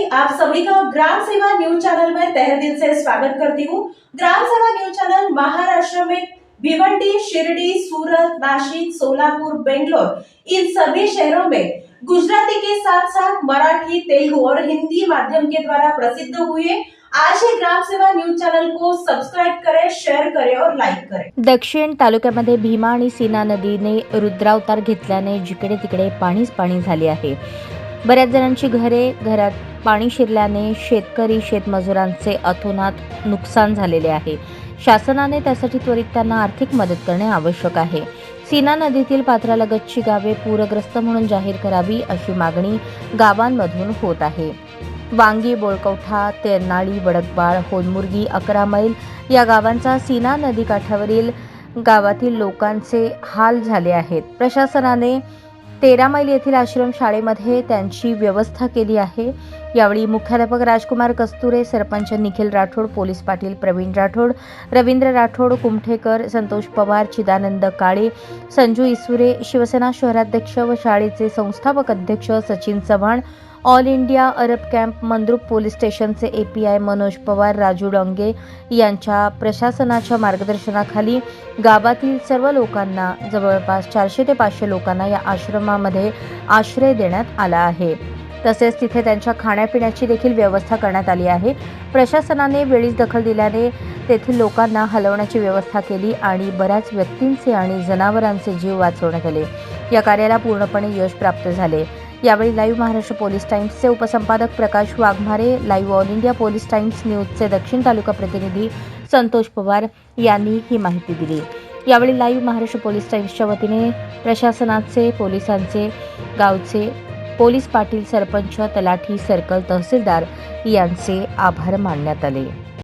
मंडली आप सभी का ग्राम सेवा न्यूज चैनल में तहे दिल से स्वागत करती हूँ। ग्राम सेवा न्यूज चैनल महाराष्ट्र में भिवंडी शिरडी सूरत नासिक सोलापुर बेंगलोर इन सभी शहरों में गुजराती के साथ साथ मराठी तेलुगु और हिंदी माध्यम के द्वारा प्रसिद्ध हुए आज ही ग्राम सेवा न्यूज चैनल को सब्सक्राइब करें शेयर करें और लाइक करें। दक्षिण तालुक्यामध्ये भीमा आणि सीना नदीने रुद्रावतार घेतल्याने जिकडे तिकडे पाणीच पाणी झाले आहे. बऱ्याच जणांची घरे घरात पाणी शिरल्याने शेतकरी शेतमजुरांचे अथोनात नुकसान झालेले आहे. शासनाने त्यासाठी त्वरित त्यांना आर्थिक मदत करणे आवश्यक आहे. सीना नदीतील पात्रालगतची गावे पूरग्रस्त म्हणून जाहीर करावी अशी मागणी गावांमधून होत आहे. वांगी बोळकवठा तेरनाळी वडकबाळ होनमुर्गी अकरा मैल या गावांचा सीना नदी काठावरील गावातील लोकांचे हाल झाले आहेत. प्रशासनाने तेरा मैल येथील आश्रम शाळेमध्ये त्यांची व्यवस्था केली आहे. यावेळी मुख्याध्यापक राजकुमार कस्तुरे सरपंच निखिल राठोड पोलीस पाटील प्रवीण राठोड रवींद्र राठोड कुमठेकर संतोष पवार चिदानंद काळे संजू इसुरे शिवसेना शहराध्यक्ष व शाळेचे संस्थापक अध्यक्ष सचिन चव्हाण ऑल इंडिया अरब कॅम्प मंद्रुप पोलीस स्टेशनचे एपीआय मनोज पवार राजू डोंगे यांच्या प्रशासनाच्या मार्गदर्शनाखाली गावातील सर्व लोकांना जवळपास चारशे ते पाचशे लोकांना या आश्रमामध्ये आश्रय देण्यात आला आहे. तसेच तिथे त्यांच्या खाण्यापिण्याची देखील व्यवस्था करण्यात आली आहे. प्रशासनाने वेळीच दखल दिल्याने तेथील लोकांना हलवण्याची व्यवस्था केली आणि बऱ्याच व्यक्तींचे आणि जनावरांचे जीव वाचवण्यात आले. या कार्याला पूर्णपणे यश प्राप्त झाले. यावेळी लाईव्ह महाराष्ट्र पोलीस टाइम्सचे उपसंपादक Prakash Waghmare live All India Police Times न्यूजचे दक्षिण तालुका प्रतिनिधी संतोष पवार यांनी ही माहिती दिली. यावेळी लाईव्ह महाराष्ट्र पोलीस टाइम्सच्या वतीने प्रशासनाचे पोलिसांचे गावचे पोलीस पाटील सरपंच तलाठी सर्कल तहसीलदार यांचे आभार मानण्यात आले.